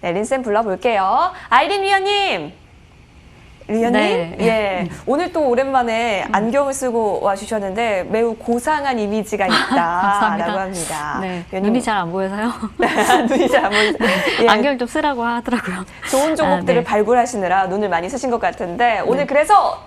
네, 린쌤 불러볼게요. 아이린 위원님. 위원님, 네. 예, 오늘 또 오랜만에 안경을 쓰고 와주셨는데 매우 고상한 이미지가. 있다라고 합니다. 네, 위원님, 눈이 잘 안 보여서요. 눈이 잘 안 보이세요. 예, 안경을 좀 쓰라고 하더라고요. 좋은 종목들을 아, 네. 발굴하시느라 눈을 많이 쓰신 것 같은데 오늘 그래서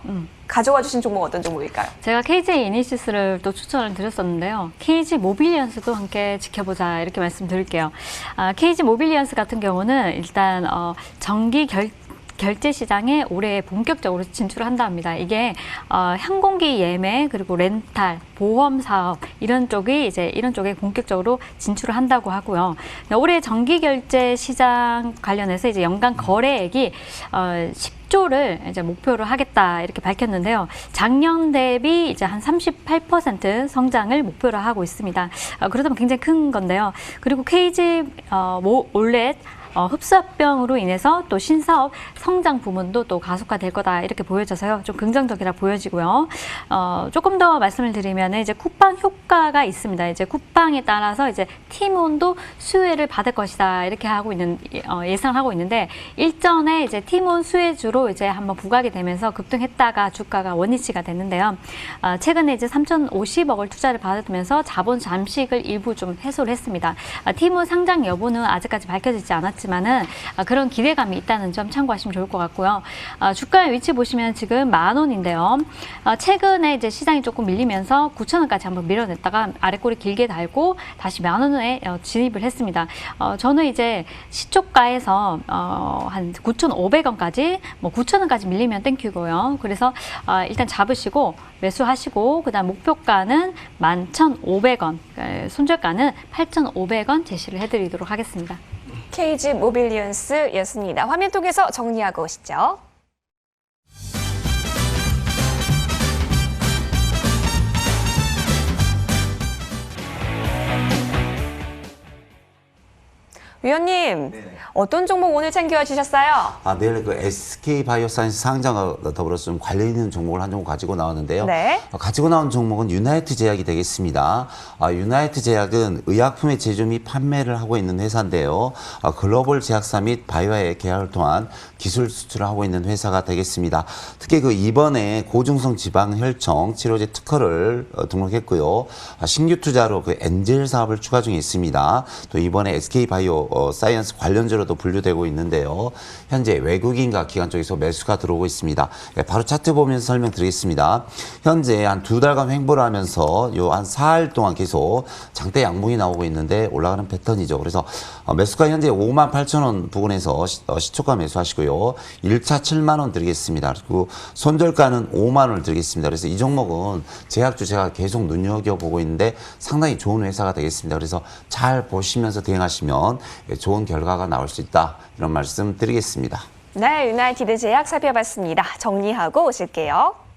가져와 주신 종목 어떤 종목일까요? 제가 KJ 이니시스를 또 추천을 드렸었는데요. KG 모빌리언스도 함께 지켜보자 이렇게 말씀드릴게요. 아, KG 모빌리언스 같은 경우는 일단 어, 전기 결 결제 시장에 올해 본격적으로 진출을 한다 합니다. 이게 어, 항공기 예매 그리고 렌탈, 보험 사업 이런 쪽이 이제 이런 쪽에 본격적으로 진출을 한다고 하고요. 올해 전기 결제 시장 관련해서 이제 연간 거래액이 어, 10조를 이제 목표로 하겠다 이렇게 밝혔는데요. 작년 대비 이제 한 38% 성장을 목표로 하고 있습니다. 어, 그러다 보면 굉장히 큰 건데요. 그리고 KG 어, 모, 올렛 어, 흡수합병으로 인해서 또 신사업 성장 부문도 또 가속화될 거다 이렇게 보여져서요 좀 긍정적이라 보여지고요. 어, 조금 더 말씀을 드리면 이제 쿠팡 효과가 있습니다. 이제 쿠팡에 따라서 이제 티몬도 수혜를 받을 것이다 이렇게 하고 있는 어, 예상하고 있는데 일전에 이제 티몬 수혜주로 이제 한번 부각이 되면서 급등했다가 주가가 원위치가 됐는데요. 어, 최근에 이제 3,050억을 투자를 받으면서 자본 잠식을 일부 좀 해소를 했습니다. 아, 티몬 상장 여부는 아직까지 밝혀지지 않았 지만은 아, 그런 기대감이 있다는 점 참고하시면 좋을 것 같고요. 아, 주가의 위치 보시면 지금 만 원인데요. 아, 최근에 이제 시장이 조금 밀리면서 9천 원까지 한번 밀어냈다가 아래꼬리 길게 달고 다시 만 원에 어, 진입을 했습니다. 어, 저는 이제 시초가에서 어, 한 9,500원까지 뭐 9천 원까지 밀리면 땡큐고요. 그래서 아, 일단 잡으시고 매수하시고 그다음 목표가는 11,500원, 그러니까 손절가는 8,500원 제시를 해드리도록 하겠습니다. KG 모빌리언스였습니다. 화면 통해서 정리하고 오시죠. 위원님, 어떤 종목 오늘 챙겨와 주셨어요? 아, 내일 그 SK 바이오사이언스 상장과 더불어서 좀 관련 있는 종목을 한 종목 가지고 나왔는데요. 네. 어, 가지고 나온 종목은 유나이트 제약이 되겠습니다. 아, 유나이트 제약은 의약품의 제조 및 판매를 하고 있는 회사인데요. 아, 글로벌 제약사 및 바이오의 계약을 통한 기술 수출을 하고 있는 회사가 되겠습니다. 특히 그 이번에 고중성 지방 혈청 치료제 특허를 어, 등록했고요. 아, 신규 투자로 그 엔젤 사업을 추가 중에 있습니다. 또 이번에 SK 바이오 어, 사이언스 관련주로도 분류되고 있는데요. 현재 외국인과 기관 쪽에서 매수가 들어오고 있습니다. 예, 바로 차트 보면서 설명드리겠습니다. 현재 한 두 달간 횡보를 하면서 요 한 사일 동안 계속 장대 양봉이 나오고 있는데 올라가는 패턴이죠. 그래서 어, 매수가 현재 5만 8천 원 부근에서 시, 어, 시초가 매수하시고요. 1차 7만 원 드리겠습니다. 그리고 손절가는 5만 원을 드리겠습니다. 그래서 이 종목은 제약주 제가 계속 눈여겨보고 있는데 상당히 좋은 회사가 되겠습니다. 그래서 잘 보시면서 대응하시면 예, 좋은 결과가 나올 수 있다. 이런 말씀 드리겠습니다. 네, 유나이티드 제약 살펴봤습니다. 정리하고 오실게요.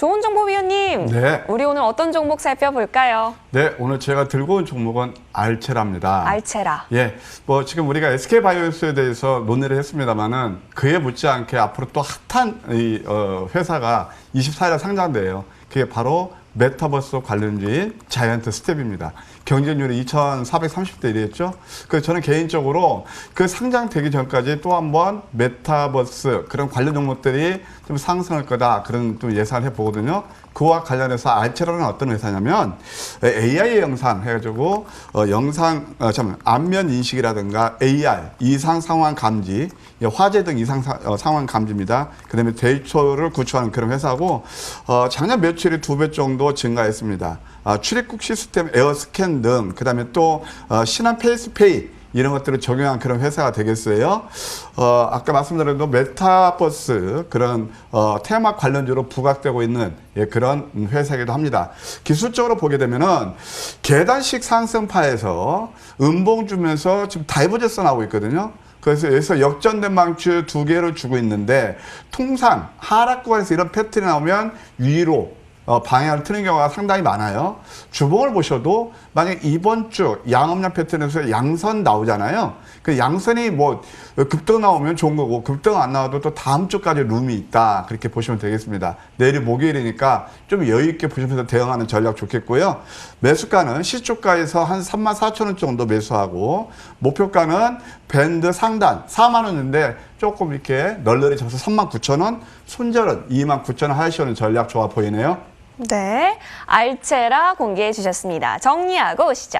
좋은 정보 위원님, 네. 우리 오늘 어떤 종목 살펴볼까요? 네, 오늘 제가 들고 온 종목은 알체랍니다. 알체라. 예, 뭐 지금 우리가 SK 바이오스에 대해서 논의를 했습니다만은 그에 못지 않게 앞으로 또 핫한 이 어, 회사가 24일에 상장돼요. 그게 바로 메타버스 관련주인 자이언트 스텝입니다. 경쟁률이 2,430대 1이었죠. 그래서 저는 개인적으로 그 상장되기 전까지 또 한번 메타버스 그런 관련 종목들이 좀 상승할 거다 그런 또 예상을 해보거든요. 그와 관련해서 알체라는 어떤 회사냐면 AI 영상 해가지고 어, 영상 어, 잠깐 안면 인식이라든가 AR 이상 상황 감지 예, 화재 등 이상 사- 어, 상황 감지입니다. 그다음에 데이터를 구축하는 그런 회사고 어, 작년 매출이 두 배 정도 증가했습니다. 아, 출입국 시스템 에어스캔 등 그다음에 또 어, 신한 페이스페이 이런 것들을 적용한 그런 회사가 되겠어요. 어, 아까 말씀드린 대로 메타버스 그런 어, 테마 관련주로 부각되고 있는 예, 그런 회사이기도 합니다. 기술적으로 보게 되면은 계단식 상승파에서 음봉 주면서 지금 다이버전스 나오고 있거든요. 그래서 여기서 역전된 망치 두 개를 주고 있는데 통상 하락 구간에서 이런 패턴이 나오면 위로 어, 방향을 트는 경우가 상당히 많아요. 주봉을 보셔도 만약 이번 주 양음량 패턴에서 양선 나오잖아요. 그 양선이 뭐 급등 나오면 좋은 거고 급등 안 나와도 또 다음 주까지 룸이 있다 그렇게 보시면 되겠습니다. 내일 목요일이니까 좀 여유 있게 보시면서 대응하는 전략 좋겠고요. 매수가는 시초가에서 한 3만 4천 원 정도 매수하고 목표가는 밴드 상단 4만 원인데 조금 이렇게 널널히 잡아서 3만 9천 원, 손절은 2만 9천 원 하시는 전략 좋아 보이네요. 네, 알체라 공개해 주셨습니다. 정리하고 오시죠.